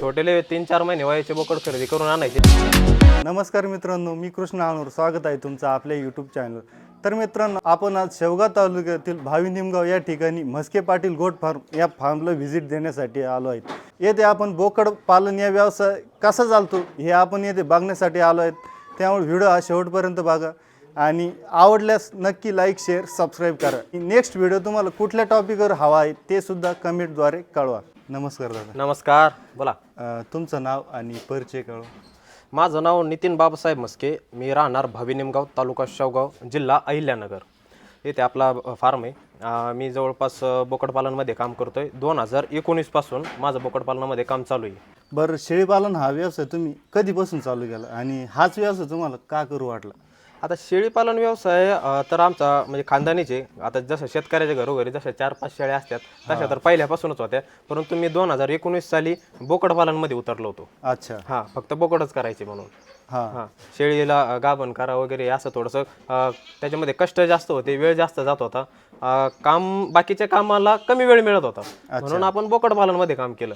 छोटेले तीन चार महिने वयाचे बोकड खरेदी करून आणायचे. नमस्कार मित्रांनो मी कृष्ण आनोर स्वागत आहे तुमचं आपल्या यूट्यूब चॅनल तर मित्रांनो आपण आज शेवगाव तालुक्यातील भावी निमगाव या ठिकाणी म्हस्के पाटील गोट फार्म या फार्मला व्हिजिट देण्यासाठी आलो आहेत. येथे आपण बोकड पालन या व्यवसाय कसा चालतो हे आपण येथे बघण्यासाठी आलो आहेत. त्यामुळे व्हिडिओ हा शेवटपर्यंत बघा आणि आवडल्यास नक्की लाईक शेअर सबस्क्राईब करा. नेक्स्ट व्हिडिओ तुम्हाला कुठल्या टॉपिकवर हवा आहे ते सुद्धा कमेंटद्वारे कळवा. नमस्कार दादा. नमस्कार बोला. अं, तुमचं नाव आणि परिचय कळवा. माझं नाव नितीन बाबासाहेब मस्के मी राहणार भावी निमगाव तालुका शेवगाव जिल्हा अहिल्यानगर. इथे आपला फार्म आहे. अं, मी जवळपास अं, बोकडपालनमध्ये काम करतोय. दोन हजार एकोणीसपासून माझं बोकडपालनामध्ये काम चालू आहे. बरं शेळीपालन हा व्यवसाय तुम्ही कधीपासून चालू केला? आणि हाच व्यवसाय तुम्हाला का करू वाटला? आता शेळीपालन व्यवसाय अं, तर आमचा म्हणजे खानदानीचे आता जसं शेतकऱ्याच्या घरोघरी जशा चार पाच शेळ्या असतात तशा तर पहिल्यापासूनच होत्या. परंतु मी दोन हजार एकोणीस साली बोकडपालनमध्ये उतरलो होतो. अच्छा. हां फक्त बोकडच करायचे म्हणून. हां. हां शेळीला अ, गाभण करा वगैरे असं थोडंसं अ, त्याच्यामध्ये कष्ट जास्त होते वेळ जास्त जात होता. अ, काम बाकीच्या कामाला कमी वेळ मिळत होता. म्हणून आपण बोकड पालनमध्ये काम केलं.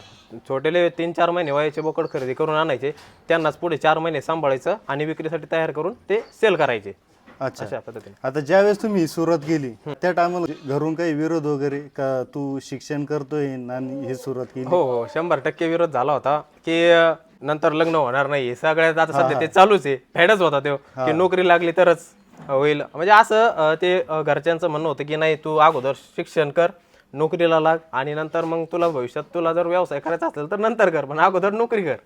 छोटेले तीन चार महिने वयाचे बोकड खरेदी करून आणायचे त्यांनाच पुढे चार महिने सांभाळायचं आणि विक्रीसाठी तयार करून ते सेल करायचे. अच्छा. अशा पद्धतीने. आता ज्यावेळेस तुम्ही सुरुवात केली त्या टायमाला घरून काही विरोध वगैरे का तू शिक्षण करतोय आणि हे सुरुवात केली हो हो. शंभर टक्के विरोध झाला होता की अ, नंतर लग्न होणार नाही हे सगळ्यात आता सध्या ते चालूच आहे. फॅडच होता तो. की नोकरी लागली तरच होईल. म्हणजे असं अ, ते अ, घरच्यांचं म्हणणं होतं की नाही तू अगोदर शिक्षण कर नोकरीला लाग आणि नंतर मग तुला भविष्यात तुला जर व्यवसाय करायचा असेल तर नंतर कर पण अगोदर नोकरी कर.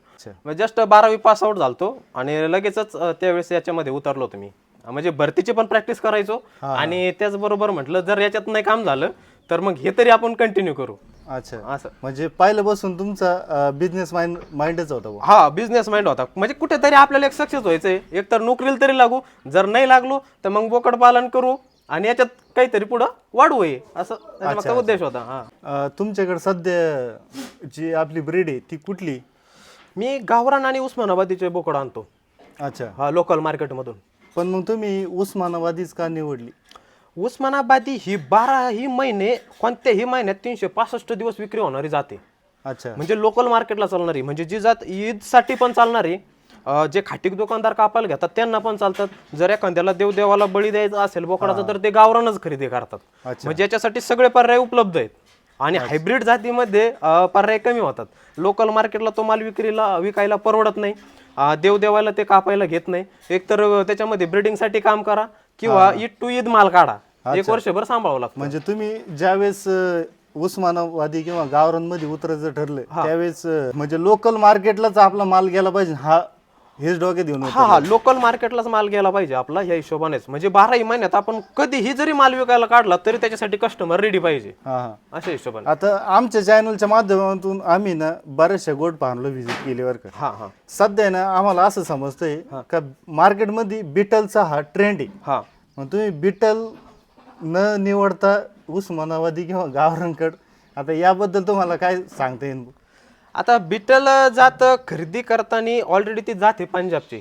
म्हणजे जस्ट बारावी पास आउट झालतो आणि लगेचच अ, त्यावेळेस याच्यामध्ये उतरलो होतो मी. म्हणजे भरतीची पण प्रॅक्टिस करायचो आणि त्याचबरोबर म्हटलं जर याच्यात नाही काम झालं तर मग हे तरी आपण कंटिन्यू करू. अच्छा. असं. म्हणजे पहिल्यापासून तुमचा बिझनेस माइंड माइंडच होता बुवा. हा बिझनेस माइंड होता. म्हणजे कुठेतरी आपल्याला एक सक्सेस व्हायचंय. एक तर नोकरीला तरी लागू. जर नाही लागलो तर मग बोकड पालन करू आणि याच्यात काहीतरी पुढं वाढवू हे. असं मागचा उद्देश होता हा. अं, तुमच्याकडे सध्या जी आपली ब्रीड आहे ती कुठली? मी गावरान आणि उस्मानाबादीचे बोकड आणतो. अच्छा. हा लोकल मार्केटमधून पण मग तुम्ही उस्मानाबादीच का निवडली? उस्मानाबादी ही बाराही महिने कोणत्याही महिन्यात तीनशे पासष्ट दिवस विक्री होणारी जाते. अच्छा. म्हणजे लोकल मार्केटला चालणारी. म्हणजे जी जात ईदसाठी पण चालणारी अं, जे खाटीक दुकानदार कापायला घेतात त्यांना पण चालतात. जर एखाद्याला देवदेवाला बळी द्यायचा असेल बोकडाचा तर ते गावरानच खरेदी करतात. म्हणजे याच्यासाठी सगळे पर्याय उपलब्ध आहेत. आणि हायब्रिड जातीमध्ये अं, पर्याय कमी होतात. लोकल मार्केटला तो माल विक्रीला विकायला परवडत नाही. अं, देवदेवाला ते कापायला घेत नाही. एकतर अं, त्याच्यामध्ये ब्रिडिंगसाठी काम करा. किंवा ईद टू ईद माल काढा. एक वर्षभर सांभाळावं लागतं. म्हणजे तुम्ही ज्यावेळेस उस्मानाबादी किंवा गावरांमध्ये उतरायचं ठरलं त्यावेळेस म्हणजे लोकल मार्केटलाच आपला माल गेला पाहिजे. हा हेच डोक्यात घेऊन हा हा लोकल मार्केटलाच माल गेला पाहिजे आपला या हिशोबानेच. म्हणजे बाराही महिन्यात आपण कधीही जरी माल विकायला काढला तरी त्याच्यासाठी कस्टमर रेडी पाहिजे. हा हा. अशा हिशोबाने. आता आमच्या चॅनलच्या माध्यमातून आम्ही ना बऱ्याचशा गोड फार्मला व्हिजिट केली बरं का. हा हा. सध्या ना आम्हाला असं समजतंय का मार्केटमध्ये बिटलचा हा ट्रेंड आहे. हा. मग तुम्ही बिटल न निवडता उस्मानाबादी किंवा गावरांकड आता याबद्दल तुम्हाला काय सांगता येईल? आता बिटल जात खरेदी करताना ऑलरेडी ती जाते पंजाबची.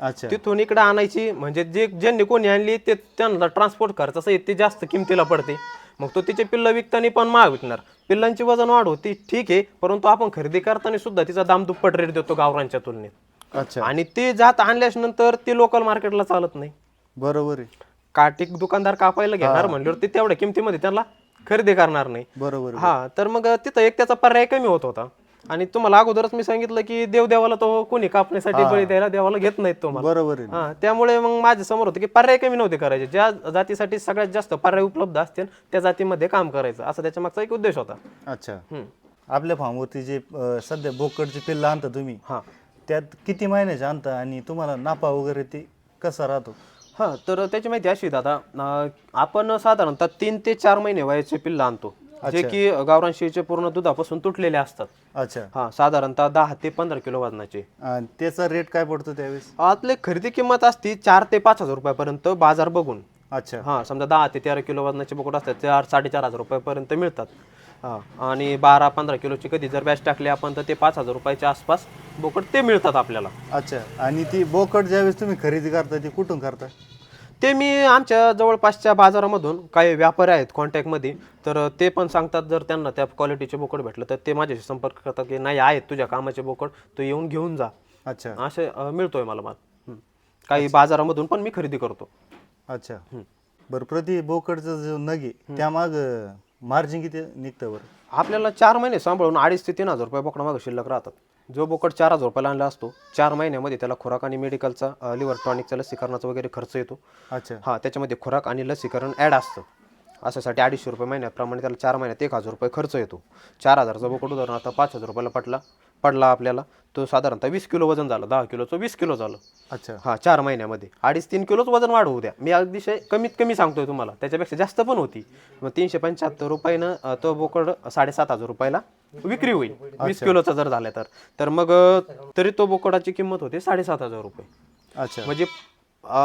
अच्छा. तिथून इकडे आणायची म्हणजे जे ज्यांनी कोणी आणली ते त्यांना ट्रान्सपोर्ट खर्च असं ते जास्त किमतीला पडते. मग तो तिचे पिल्लं विकताना पण महाग विकणार. पिल्लांची वजन वाढ होती ठीक आहे परंतु आपण खरेदी करताना सुद्धा तिचा दाम दुप्पट रेट देतो गावरांच्या तुलनेत. अच्छा. आणि ते जात आणल्याच्या नंतर ते लोकल मार्केटला चालत नाही. बरोबर आहे. काटिक दुकानदार कापायला घेणार म्हणल्यावर ते तेवढ्या किमतीमध्ये त्याला खरेदी करणार नाही. बरोबर. हा तर मग तिथं एक त्याचा पर्याय कमी होत होता. आणि तुम्हाला अगोदरच मी सांगितलं की देव देवाला तो कोणी कापण्यासाठी बळी द्यायला देवाला घेत नाहीत तुम्हाला. बरोबर आहे हा त्यामुळे मग माझ्यासमोर होतं की पर्याय कमी नव्हते करायचे. ज्या जातीसाठी सगळ्यात जास्त पर्याय उपलब्ध असतील त्या जातीमध्ये काम करायचं. असा त्याच्या मागचा एक उद्देश होता. अच्छा. हम्म. आपल्या फार्मवरती जे अं, सध्या बोकडची पिल्लं आणता तुम्ही हा. त्यात किती महिन्याचे आणता आणि तुम्हाला नापा वगैरे ते कसा राहतो? हा तर त्याची माहिती अशी दादा. अं, आपण साधारणतः तीन ते चार महिने वयाचे पिल्लं आणतो. जे की गावरान शेळीचे पूर्ण दुधापासून तुटलेले असतात. अच्छा. हा साधारणतः दहा ते पंधरा किलो वजनाचे. त्याचा रेट काय पडतो त्यावेळेस? आतले खरेदी किंमत असती चार ते पाच हजार रुपयापर्यंत बाजार बघून. अच्छा. हा समजा दहा ते तेरा किलो वजनाचे बोकड असतात चार साडेचार हजार रुपयापर्यंत मिळतात. हा आणि बारा पंधरा किलोची कधी जर बॅच टाकली आपण तर ते पाच हजार रुपयाच्या आसपास बोकड ते मिळतात आपल्याला. अच्छा. आणि ती बोकड ज्यावेळेस तुम्ही खरेदी करता ती कुठून करता? ते मी आमच्या जवळपासच्या बाजारामधून काही व्यापारी आहेत कॉन्टॅक्टमध्ये तर ते पण सांगतात जर त्यांना त्या क्वालिटीचे बोकड भेटलं तर ते माझ्याशी संपर्क करतात की नाही आहेत तुझ्या कामाचे बोकड तू येऊन घेऊन जा. अच्छा. असे अं, मिळतोय मला माल. काही बाजारामधून पण मी खरेदी करतो. अच्छा. बरं प्रति बोकडचं जो नग त्यामाग मार्जिन किती निघतं बरं? आपल्याला चार महिने सांभाळून अडीच ते तीन हजार रुपये बोकडा मागे शिल्लक राहतात. जो बोकड चार हजार रुपयाला आणला असतो चार महिन्यामध्ये त्याला खुराक आणि मेडिकलचा लिव्हर टॉनिकचा लसीकरणाचा वगैरे खर्च येतो. अच्छा. हा त्याच्यामध्ये खुराक आणि लसीकरण ॲड असतं. अशासाठी अडीचशे रुपये महिन्याप्रमाणे त्याला चार महिन्यात एक हजार रुपये खर्च येतो. चार हजारचा बोकड उदाहरणार्थ पाच हजार रुपयाला पटला पडला आपल्याला. तो साधारणतः वीस किलो वजन झालं दहा किलोचं वीस किलो झालं. अच्छा. हा चार महिन्यामध्ये. अडीच तीन किलोच वजन वाढवू द्या. मी अतिशय कमीत कमी सांगतोय तुम्हाला. त्याच्यापेक्षा जास्त पण होती. मग तीनशे पंच्याहत्तर रुपयानं तो बोकड साडेसात हजार रुपयाला विक्री होईल. वीस किलोचा जर झाला तर. तर मग तरी तो बोकडाची किंमत होते साडेसात हजार रुपये. अच्छा. म्हणजे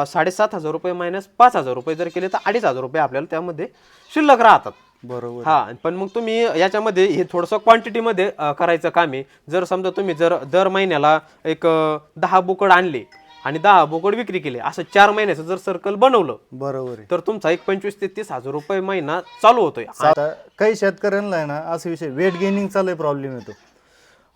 साडेसात हजार रुपये मायनस पाच हजार रुपये जर केले तर अडीच हजार रुपये आपल्याला त्यामध्ये शिल्लक राहतात. बरोबर. हा पण मग तुम्ही याच्यामध्ये हे थोडंसं क्वांटिटीमध्ये करायचं काम आहे. जर समजा तुम्ही जर दर महिन्याला एक दहा बोकड आणले आणि दहा बोकड विक्री केले असं चार महिन्याचं जर सर्कल बनवलं बरोबर आहे. तर तुमचा एक पंचवीस ते तीस हजार रुपये महिना चालू होतोय. आता काही शेतकऱ्यांना आहे ना असा विषय वेट गेनिंगचा लय प्रॉब्लेम येतो.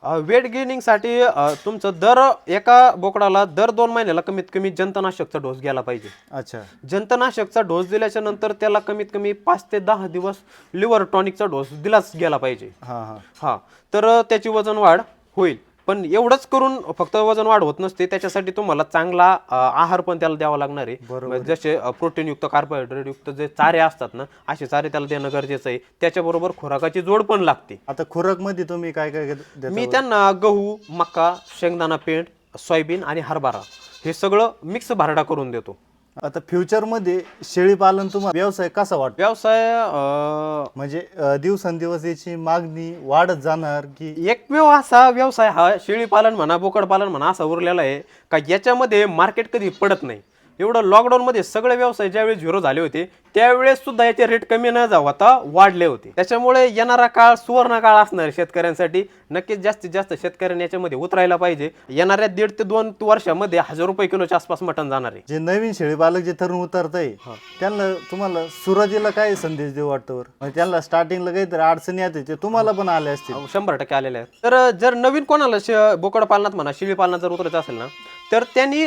वेट गेनिंगसाठी तुमचं दर एका बोकडाला दर दोन महिन्याला कमीत कमी जंतनाशकचा डोस घ्यायला पाहिजे. अच्छा. जंतनाशकचा डोस दिल्याच्या नंतर त्याला कमीत कमी पाच ते दहा दिवस लिव्हर टॉनिकचा डोस दिलाच गेला पाहिजे. हां हां. हा तर त्याची वजन वाढ होईल. पण एवढंच करून फक्त वजन वाढ होत नसते त्याच्यासाठी तुम्हाला चांगला आहार पण त्याला द्यावा लागणार आहे. म्हणजे जसे प्रोटीनयुक्त कार्बोहायड्रेट युक्त जे चारे असतात ना असे चारे त्याला देणं गरजेचं आहे. त्याच्याबरोबर खुराकाची जोड पण लागते. आता खुराकमध्ये तुम्ही काय काय मी त्यांना गहू मका शेंगदाणा पेंट सोयाबीन आणि हरभरा हे सगळं मिक्स भारडा करून देतो. आता फ्युचरमध्ये शेळी पालन तुम्हाला व्यवसाय कसा वाटतो? व्यवसाय अ, म्हणजे अं, दिवसेंदिवस याची मागणी वाढत जाणार की एकमेव असा व्यवसाय हा शेळी पालन म्हणा बोकड पालन म्हणा असा उरलेला आहे का याच्यामध्ये मार्केट कधी पडत नाही. एवढं लॉकडाऊनमध्ये सगळे व्यवसाय ज्यावेळेस झिरो झाले होते त्यावेळेस सुद्धा याचे रेट कमी न जाऊ आता वाढले होते. त्याच्यामुळे येणारा काळ सुवर्ण काळ असणार शेतकऱ्यांसाठी. नक्कीच जास्तीत जास्त शेतकऱ्यांनी याच्यामध्ये उतरायला पाहिजे. येणाऱ्या दीड ते दोन वर्षामध्ये हजार रुपये किलोच्या आसपास मटण जाणार आहे. जे नवीन शेळी पालक जे तरुण उतरत आहे त्यांना तुम्हाला सुरुवातीला काय संदेश देऊ वाटतं म्हणजे त्यांना स्टार्टिंगला काहीतरी अडचणी येते ते तुम्हाला पण आले असतील. अहो, शंभर टक्के आलेले आहेत. तर जर नवीन कोणाला बोकड पालनात म्हणा शेळी पालनात जर उतरायचं असेल ना तर त्यांनी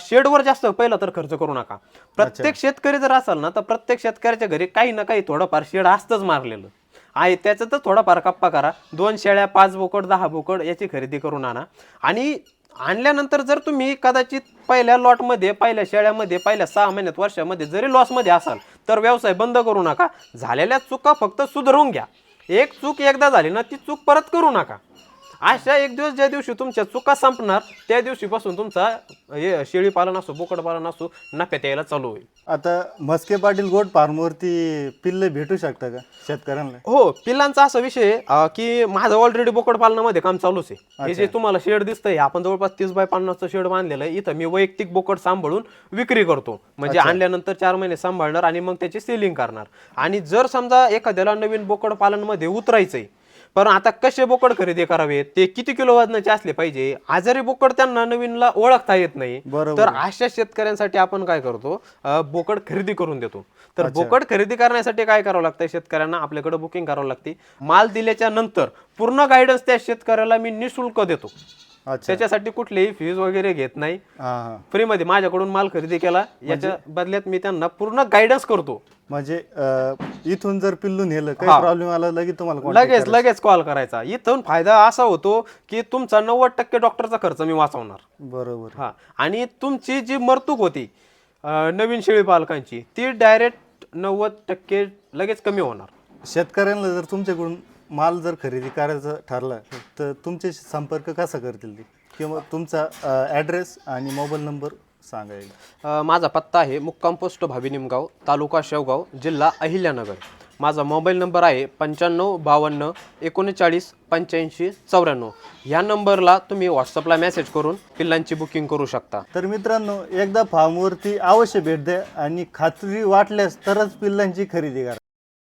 शेडवर जास्त पहिला तर खर्च करू नका. प्रत्येक शेतकरी जर असाल ना तर प्रत्येक शेतकऱ्याच्या घरी काही ना काही थोडंफार शेड असतंच मारलेलं. आहे त्याचं तर थोडाफार कप्पा करा. दोन शेळ्या पाच बोकड दहा बोकड याची खरेदी करून आणा. आणि आणल्यानंतर जर तुम्ही कदाचित पहिल्या लॉटमध्ये पहिल्या शेळ्यामध्ये पहिल्या सहा महिन्यात वर्षामध्ये जरी लॉसमध्ये असाल तर व्यवसाय बंद करू नका. झालेल्या चुका फक्त सुधारून घ्या. एक चूक एकदा झाली ना ती चूक परत करू नका. अशा एक दिवस ज्या दिवशी तुमच्या चुका संपणार त्या दिवशीपासून तुमचा हे शेळी पालन असो बोकड पालन असो नफ्यात यायला चालू होईल. आता मस्के पाटील गोट फार्मवरती पिल्ले भेटू शकता का शेतकऱ्यांना? हो पिल्लांचा असा विषय आहे, अं, की माझं ऑलरेडी बोकड पालनामध्ये काम चालूच आहे. हे जे तुम्हाला शेड दिसतंय आपण जवळपास तीस बाय पन्नासचं शेड बांधलेलं आहे इथं मी वैयक्तिक बोकड सांभाळून विक्री करतो. म्हणजे आणल्यानंतर चार महिने सांभाळणार आणि मग त्याची सेलिंग करणार. आणि जर समजा एखाद्याला नवीन बोकड पालनमध्ये उतरायचंय पण आता कसे बोकड खरेदी करावे ते किती किलो वजनाचे असले पाहिजे? आजारी बोकड त्यांना नवीनला ओळखता येत नाही. बरोबर. तर अशा शेतकऱ्यांसाठी आपण काय करतो? अं, बोकड खरेदी करून देतो. तर बोकड खरेदी करण्यासाठी काय करावं लागतं शेतकऱ्यांना? आपल्याकडे बुकिंग करावं लागते. माल दिल्याच्या नंतर पूर्ण गायडन्स त्या शेतकऱ्याला मी निशुल्क देतो. अच्छा. त्याच्यासाठी कुठलीही फीज वगैरे घेत नाही. हां हां. फ्रीमध्ये माझ्याकडून माल खरेदी केला. याच्या बदल्यात मी त्यांना पूर्ण गायडन्स करतो. म्हणजे अं, इथून जर पिल्लू नेलं काही प्रॉब्लेम आला लगेच तुम्हाला contact लगेच लगेच कॉल करायचा. इथून फायदा असा होतो की तुमचा नव्वद टक्के डॉक्टरचा खर्च मी वाचवणार. बरोबर. हा. आणि तुमची जी मरतूक होती अं, नवीन शेळी पालकांची ती डायरेक्ट नव्वद टक्के लगेच कमी होणार. शेतकऱ्यांना जर तुमच्याकडून माल जर खरेदी करायचं ठरलं तर तुमचे संपर्क कसा करतील ते? किंवा तुमचा ॲड्रेस आणि मोबाईल नंबर सांगा एकदा. अ, माझा पत्ता आहे मुक्काम पोस्ट भावी निमगाव तालुका शेवगाव जिल्हा अहिल्यानगर. माझा मोबाईल नंबर आहे पंच्याण्णव बावन्न एकोणचाळीस पंच्याऐंशी चौऱ्याण्णव. ह्या नंबरला तुम्ही व्हॉट्सअपला मेसेज करून पिल्लांची बुकिंग करू शकता. तर मित्रांनो एकदा फार्मवरती अवश्य भेट द्या आणि खात्री वाटल्यास तरच पिल्लांची खरेदी करा.